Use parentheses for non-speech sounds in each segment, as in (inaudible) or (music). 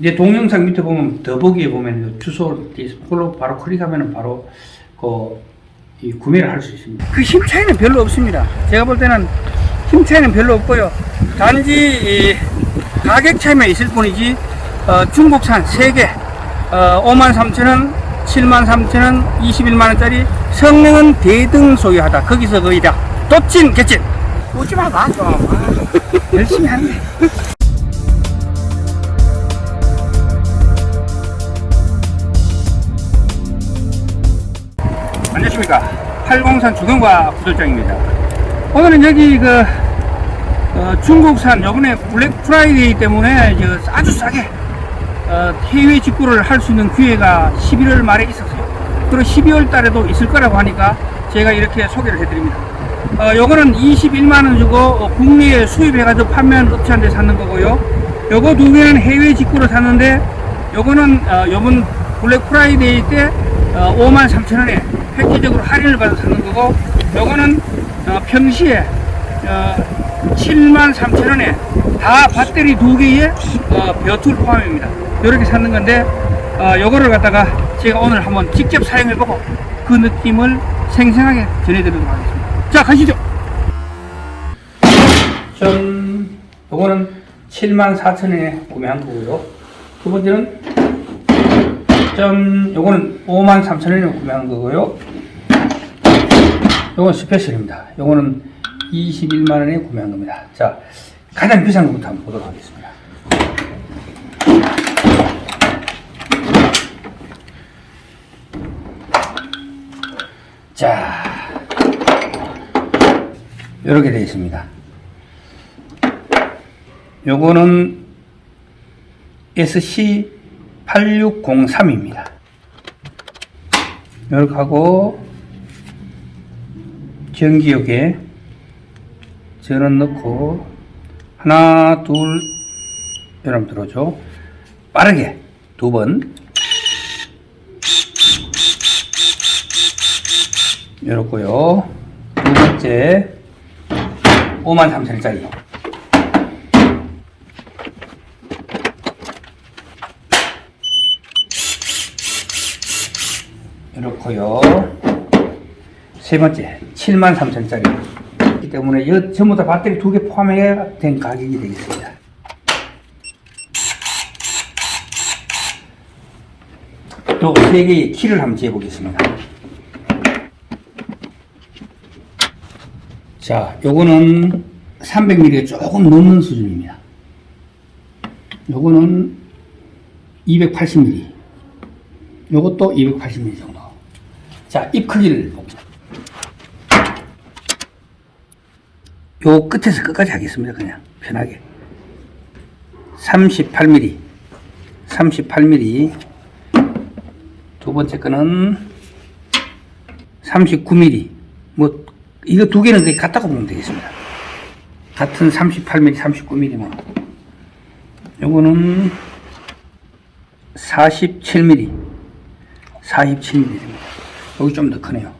이제 동영상 밑에 보면 더보기에 보면 주소 그걸로 바로 클릭하면 바로 그이 구매를 할 수 있습니다. 그 힘 차이는 별로 없습니다. 제가 볼 때는 힘 차이는 별로 없고요. 단지 이 가격 차이만 있을 뿐이지 어, 중국산 3개 어, 5만 3천 원, 7만 3천 원, 21만 원짜리 성능은 대등 소유하다. 거기서 거의 다 도찐 개찐. 오지 마, 봐, 좀. 아, 열심히 하는데. 안녕하십니까. 팔공산 주경과 구절장입니다. 오늘은 여기 그, 어, 중국산 요번에 블랙 프라이데이 때문에 저 아주 싸게 어, 해외 직구를 할 수 있는 기회가 11월 말에 있었어요. 그리고 12월 달에도 있을 거라고 하니까 제가 이렇게 소개를 해드립니다. 어, 요거는 21만원 주고 어, 국내에 수입해가지고 판매하는 업체한테 샀는 거고요. 요거 두 개는 해외 직구로 샀는데 요거는 어, 요번 블랙 프라이데이 때 어, 5만 3천 원에 획기적으로 할인을 받아서 샀는 거고 요거는 어, 평시에 어, 7만 3천 원에 다 배터리 두 개에 어, 벼툴 포함입니다. 이렇게 샀는 건데 어, 요거를 갖다가 제가 오늘 한번 직접 사용해보고 그 느낌을 생생하게 전해드리도록 하겠습니다. 자 가시죠. 전 요거는 7만 4천 원에 구매한 거고요. 두 번째는 점 요거는 5만 3천 원에 구매한 거고요. 요건 스페셜입니다. 요거는 21만 원에 구매한 겁니다. 자, 가장 비싼 것부터 한번 보도록 하겠습니다. 자, 이렇게 되어 있습니다. 요거는 SC8603입니다. 이렇게 하고 전기역에 전원 넣고 하나 둘 여러분 들어줘. 빠르게 두 번. 이렇고요. 두 번째 5만 3천원짜리 이렇고요 세 번째 7만 3천짜리 이 때문에 이 전부 다 배터리 두 개 포함해 된 가격이 되겠습니다. 또 세 개의 키를 한번 재보겠습니다. 자, 요거는 300ml가 조금 넘는 수준입니다. 요거는 280ml. 요것도 280ml 정도. 자, 입 크기를 봅니다. 요 끝에서 끝까지 하겠습니다. 그냥 편하게. 38mm. 38mm. 두 번째 거는 39mm. 뭐, 이거 두 개는 거의 같다고 보면 되겠습니다. 같은 38mm, 39mm만. 요거는 47mm. 47mm입니다. 여기 좀 더 크네요.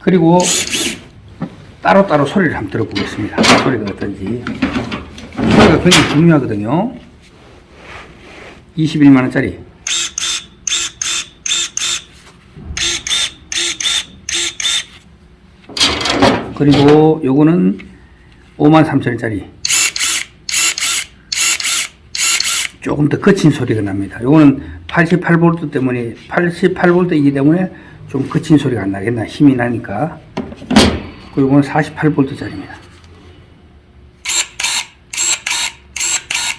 그리고 따로따로 소리를 한번 들어보겠습니다. 소리가 어떤지. 소리가 굉장히 중요하거든요. 21만원짜리. 그리고 요거는 5만 3천원짜리. 조금 더 거친 소리가 납니다. 요거는 88V 때문에, 88V이기 때문에 좀 거친 소리가 안 나겠나. 힘이 나니까. 그리고 이건 48V짜리입니다.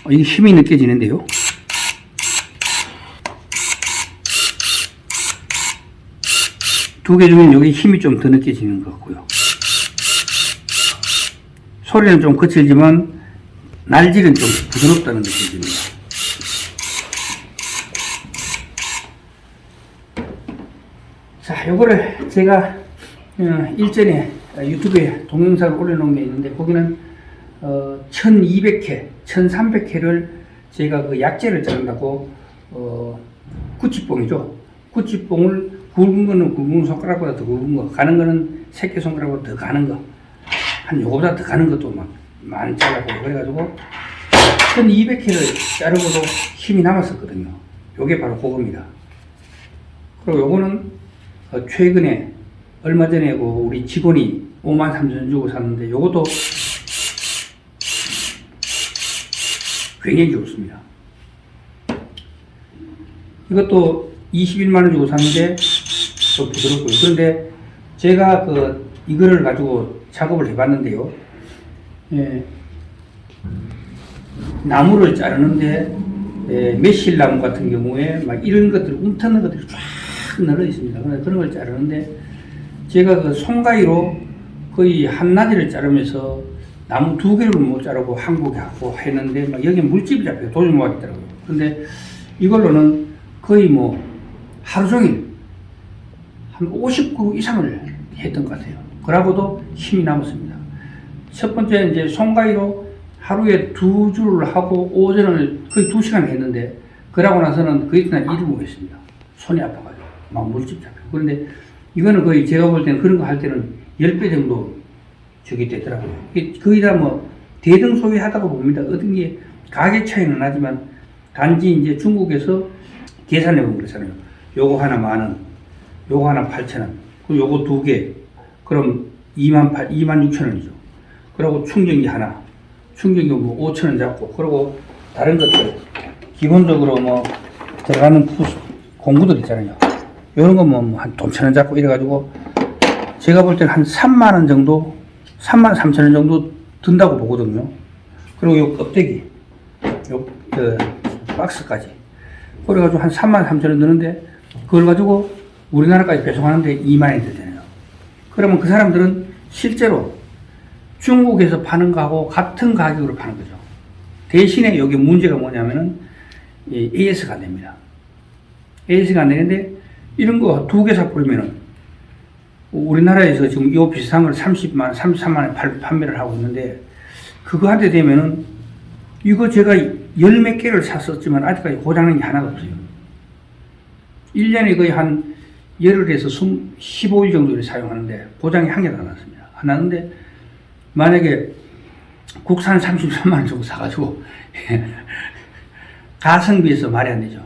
어, 이게 힘이 느껴지는데요. 두 개 중에 여기 힘이 좀 더 느껴지는 것 같고요. 소리는 좀 거칠지만 날질은 좀 부드럽다는 느낌입니다. 자, 요거를 제가 어, 일전에 유튜브에 동영상을 올려놓은 게 있는데 거기는 어, 1200회, 1300회를 제가 그 약재를 자른다고 어, 구치뽕이죠. 구치뽕을 굵은 거는 굵은 손가락보다 더 굵은 거, 가는 거는 새끼 손가락보다 더 가는 거, 한 요거보다 더 가는 것도 막 많이 잘라고 그래가지고 1200회를 자르고도 힘이 남았었거든요. 요게 바로 그겁니다. 그리고 요거는 어, 최근에 얼마 전에 그 우리 직원이 5만 3천 원 주고 샀는데 요것도 굉장히 좋습니다. 이것도 21만 원 주고 샀는데 또 부드럽고요. 그런데 제가 그 이거를 가지고 작업을 해봤는데요. 예, 나무를 자르는데 예, 매실나무 같은 경우에 막 이런 것들 움트는 것들이 쫙 널려 있습니다. 그런데 그런 걸 자르는데 제가 그 손가위로 거의 한나절을 자르면서 나무 두 개를 못 자르고 한국에 하고 했는데 막 여기 물집이 잡혀요. 도저히 못 하겠더라고요. 근데 이걸로는 거의 뭐 하루 종일 한 59 이상을 했던 것 같아요. 그러고도 힘이 남았습니다. 첫 번째 이제 손가위로 하루에 두 줄을 하고 오전을 거의 두 시간 했는데 그러고 나서는 그 이튿날 일을 못했습니다. 손이 아파가지고 막 물집 잡혀. 그런데 이거는 거의 제가 볼 때는 그런 거 할 때는 10배 정도 저기 되더라고요. 이게 거의 다 뭐 대등소이하다고 봅니다. 어떤 게 가격 차이는 나지만 단지 이제 중국에서 계산해 보면 그렇잖아요. 요거 하나 만 원, 요거 하나 8천 원, 그리고 요거 두 개, 그럼 2만 8, 2만 6천 원이죠. 그리고 충전기 하나, 충전기 뭐 5천 원 잡고, 그리고 다른 것들 기본적으로 뭐 들어가는 부수, 공구들 있잖아요. 요런 거뭐한 돈천 원 잡고 이래가지고 제가 볼 때는 한 3만 원 정도, 3만 3천 원 정도 든다고 보거든요. 그리고 요 껍데기, 요, 그, 박스까지. 그래가지고 한 3만 3천 원 드는데, 그걸 가지고 우리나라까지 배송하는데 2만 원이 들잖아요. 그러면 그 사람들은 실제로 중국에서 파는 거하고 같은 가격으로 파는 거죠. 대신에 여기 문제가 뭐냐면은, 이 AS가 안 됩니다. AS가 안 되는데, 이런 거 두 개 사버리면은, 우리나라에서 지금 이 비슷한 걸 30만, 33만 원에 팔- 판매를 하고 있는데, 그거 한테 되면은, 이거 제가 열 몇 개를 샀었지만 아직까지 고장난 게 하나도 없어요. 1년에 거의 한 열흘에서 15일 정도를 사용하는데 고장이 한 개도 안 났습니다. 안 났는데 만약에 국산 33만 원 주고 사가지고 (laughs) 가성비에서 말이 안 되죠.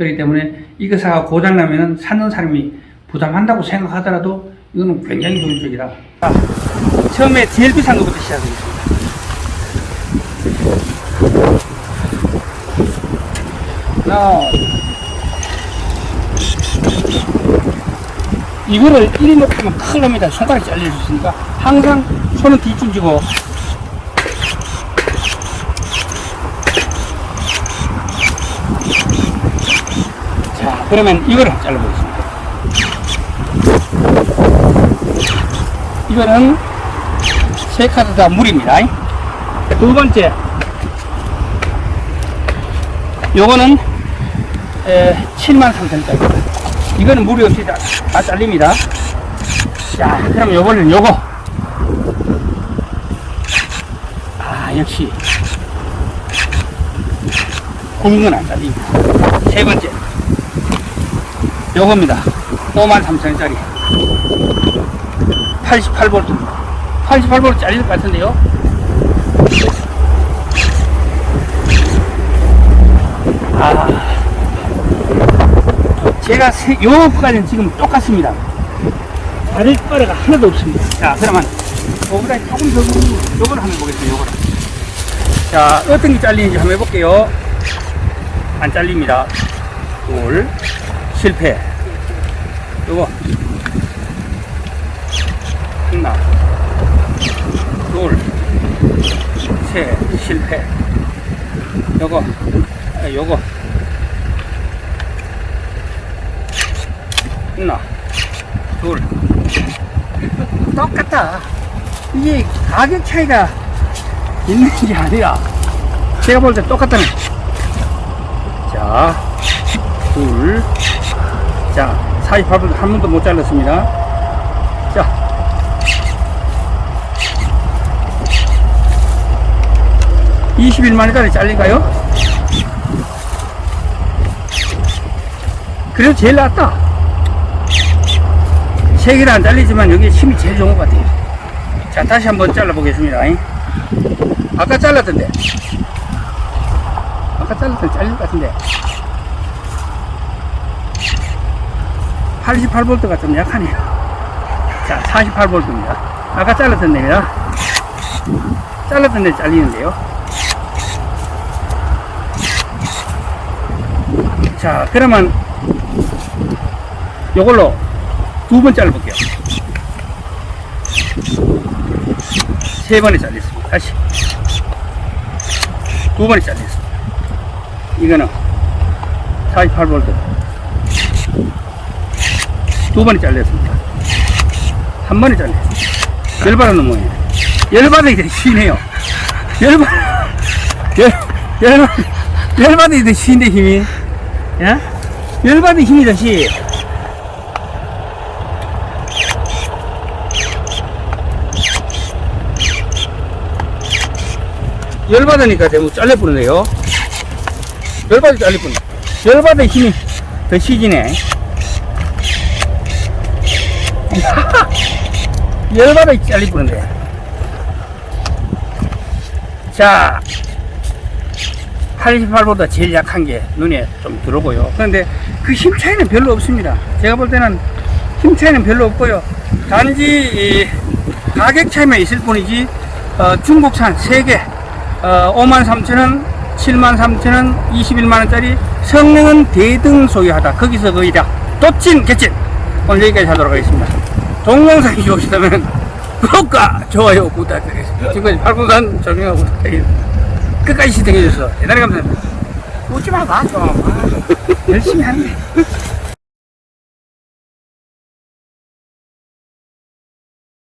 그렇기 때문에 이거 사가 고장 나면은 사는 사람이 부담한다고 생각하더라도 이거는 굉장히 쪽이라. 아, 처음에 제일 비싼 것부터 시작하겠습니다. 자, 이거를 이리 놓으면 큰일 납니다. 손가락이 잘릴 수 있으니까 항상 손은 뒤쯤 쥐고 그러면 이거를 잘라보겠습니다. 이거는 세 카드 다 물입니다. 두 번째, 요거는 에, 7만 3천짜리. 이거는 무리 없이 다, 다 잘립니다. 자, 그럼 요거는 요거. 아, 역시. 굵은 건안 잘립니다. 세 번째. 요겁니다. 5만 3천원짜리. 88V. 88V 잘릴 것 같은데요? 아. 제가 세, 요거까지는 지금 똑같습니다. 다를 바가 하나도 없습니다. 자, 그러면 요거보다 조금 더 요걸 한번 보겠습니다. 요거를. 자, 어떤 게 잘리는지 한번 해볼게요. 안 잘립니다. 둘, 실패. 요거. 하나, 둘, 셋, 실패. 요거, 아, 요거. 하나, 둘. 똑같다. 이게 가격 차이가 있는 게 아니라, 제가 볼 때 똑같다네. 자, 둘. 자, 48분 한 번도 못 잘랐습니다. 자. (21만 원짜리) 잘릴까요? 그래도 제일 낫다 세 개는 안 잘리지만 여기 힘이 제일 좋은 것 같아요 자 다시 한번 잘라 보겠습니다 아까 잘랐던데 아까 잘랐더니 잘릴 것 같은데. 88V가 좀 약하네요. 자, 48V입니다. 아까 잘랐던 데입니다. 잘랐던 데 잘리는데요. 자, 그러면 요걸로 두 번 잘라볼게요. 세 번에 잘렸습니다. 다시. 두 번에 잘렸습니다. 이거는 48V. 두 번에 잘렸습니다. 한 번에 잘렸습니다. 열받은 모양이에요. 열받으기 되게 쉬네요. 열받, 열, 열받, 열받으기 되게 쉬인데 힘이. 예? 열받은 힘이 더 시. 열받으니까 대부분 잘려버리네요. 열받아 잘려버리네. 열받아 힘이 더 시지네. (laughs) 열받아 잘려버리네. 자, 88보다 제일 약한 게 눈에 좀 들어오고요. 그런데 그 힘 차이는 별로 없습니다. 제가 볼 때는 힘 차이는 별로 없고요. 단지 이 가격 차이만 있을 뿐이지 어, 중국산 3개 어, 5만 3천 원, 7만 3천 원, 21만 원짜리 성능은 대등 소유하다. 거기서 거의 다 도찐 개찐. 오늘 여기까지 하도록 하겠습니다. 동영상이 좋으시다면 구독과 좋아요 부탁드리겠습니다. 지금까지 팔공산 정영하고 부탁드립니다. 끝까지 시청해주셔서 대단히 감사합니다. 웃지 마, 봐, 좀. 아, 열심히 하는데.